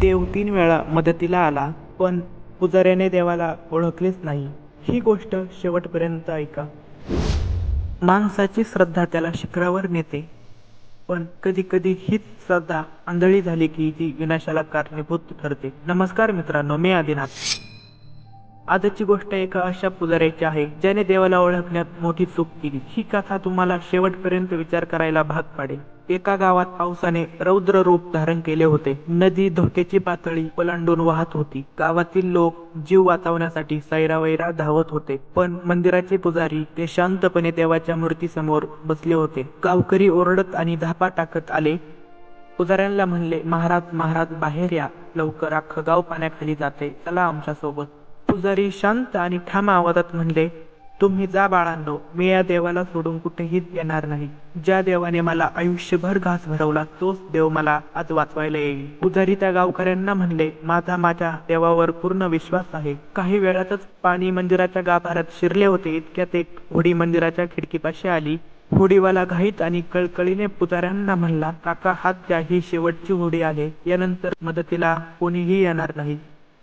देव तीन वेळा मदतीला आला पण पुजाऱ्याने देवाला ओळखलेच नाही. ही गोष्ट शेवटपर्यंत ऐका. माणसाची श्रद्धा त्याला शिखरावर नेते पण कधी कधी हीच श्रद्धा आंधळी झाली की ती विनाशाला कारणीभूत ठरते. नमस्कार मित्रांनो मी आदिनाथ. आजची गोष्ट एका अशा पुजाऱ्याची आहे ज्याने देवाला ओळखण्यात मोठी चूक केली. ही कथा तुम्हाला शेवटपर्यंत विचार करायला भाग पाडेल. एका गावात पावसाने रौद्र रूप धारण केले होते. नदी धोक्याची पातळी ओलांडून वाहत होती. गावातील लोक जीव वाचवण्यासाठी सैरावैरा धावत होते. पण मंदिराचे पुजारी ते शांतपणे देवाच्या मूर्तीसमोर बसले होते. गावकरी ओरडत आणि धापा टाकत आले. पुजाऱ्यांना म्हणले महाराज महाराज बाहेर या. लवकर अख्खं गाव पाण्याखाली जाते. चला आमच्यासोबत पुजारी शांत आणि ठाम आवाजात म्हणले तुम्ही जा बाळांनो मी या देवाला सोडून कुठेही येणार नाही. ज्या देवाने मला आयुष्यभर घास भरवला तोच देव मला आज वाचवायला येईल. पुजारी त्या गावकऱ्यांना म्हणले माझा माझ्या देवावर पूर्ण विश्वास आहे. काही वेळातच पाणी मंदिराच्या गाभारात शिरले होते इतक्यात एक होडी मंदिराच्या खिडकीपाशी आली. होडीवाला घाईत आणि कळकळीने पुजाऱ्यांना म्हणला काका हात द्या ही शेवटची होडी आहे. यानंतर मदतीला कोणीही येणार नाही.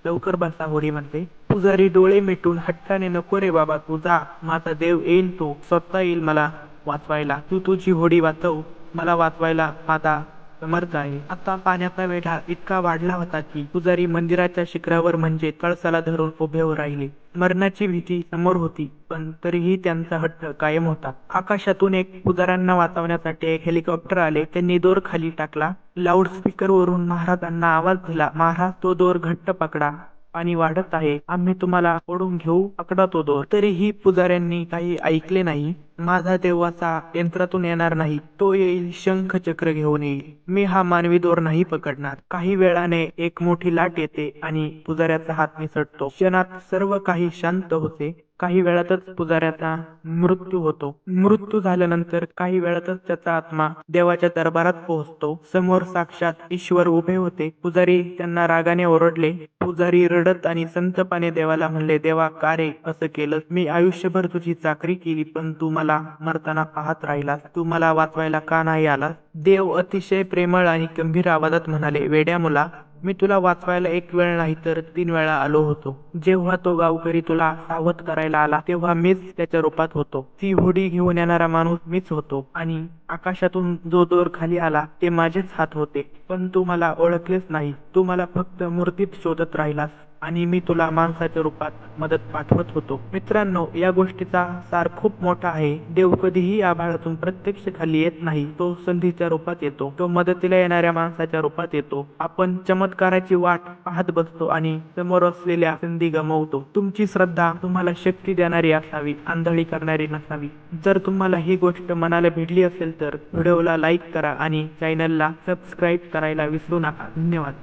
लवकर बसा म्हणते. पुजारी डोळे मिटून हट्टाने नको रे बाबा तू जा. माझा देव येईल तो. स्वतः येईल मला वाचवायला. तू तुझी होडी वाचव. मला वाचवायला आता समर्थ आहे. आता पाण्याचा वेढा इतका वाढला होता की पुजारी मंदिराच्या शिखरावर म्हणजे कळसाला धरून उभे राहिले. मरणाची भीती समोर होती पण तरीही त्यांचा हट्ट कायम होता. आकाशातून एक पुजाऱ्यांना वाचवण्यासाठी एक हेलिकॉप्टर आले. त्यांनी दोर खाली टाकला. लाऊडस्पीकर वरून महाराजांना आवाज दिला महाराज तो दोर घट्ट पकडा. पाणी वाढत आहे. आम्ही तुम्हाला ओढून घेऊ पकडा होतो तरीही पुजाऱ्यांनी काही ऐकले नाही. माझा देवाचा यंत्रातून येणार नाही. तो येईल शंख चक्र घेऊन येईल. मी हा मानवी दोर नाही पकडणार. काही वेळाने एक मोठी लाट येते आणि पुजाऱ्याचा हात निसटतो. क्षणात सर्व काही शांत होते. काही वेळातच पुजाऱ्याचा मृत्यू होतो. मृत्यू झाल्यानंतर काही वेळातच त्याचा आत्मा देवाच्या दरबारात पोहोचतो. समोर साक्षात ईश्वर उभे होते. पुजारी त्यांना रागाने ओरडले. पुजारी रडत आणि संतपाने देवाला म्हणले देवा का रे असं केलं मी आयुष्यभर तुझी चाकरी केली पण तू मला मरताना पाहत राहिलास. तू मला वाचवायला का नाही आलास? देव अतिशय प्रेमळ आणि गंभीर आवाजात म्हणाले वेड्या मुला मी तुला वाचवायला एक वेळ नाही तर तीन वेळा आलो होतो. जेव्हा तो गावकरी तुला सावध करायला आला तेव्हा मीच त्याच्या रूपात होतो. ती होडी घेऊन येणारा माणूस मीच होतो आणि आकाशातून जो दोर खाली आला ते माझेच हात होते. पण तू मला ओळखलेच नाही. तू मला फक्त मूर्तीत शोधत राहिलास. आणि मी तुला माणसाच्या रूपात मदत पाठवत होतो. मित्रांनो या गोष्टीचा सार खूप मोठा आहे. देव कधीही आभाळातून प्रत्यक्ष खाली येत नाही. तो संधीच्या रूपात येतो. तो मदतीला येणाऱ्या माणसाच्या रूपात येतो. आपण चमत्काराची वाट पाहत बसतो आणि समोर असलेल्या संधी गमावतो. तुमची श्रद्धा तुम्हाला शक्ती देणारी असावी आंधळी करणारी नसावी. जर तुम्हाला ही गोष्ट मनाला भिडली असेल तर व्हिडिओला लाईक करा आणि चॅनलला सबस्क्राईब करायला विसरू नका. धन्यवाद.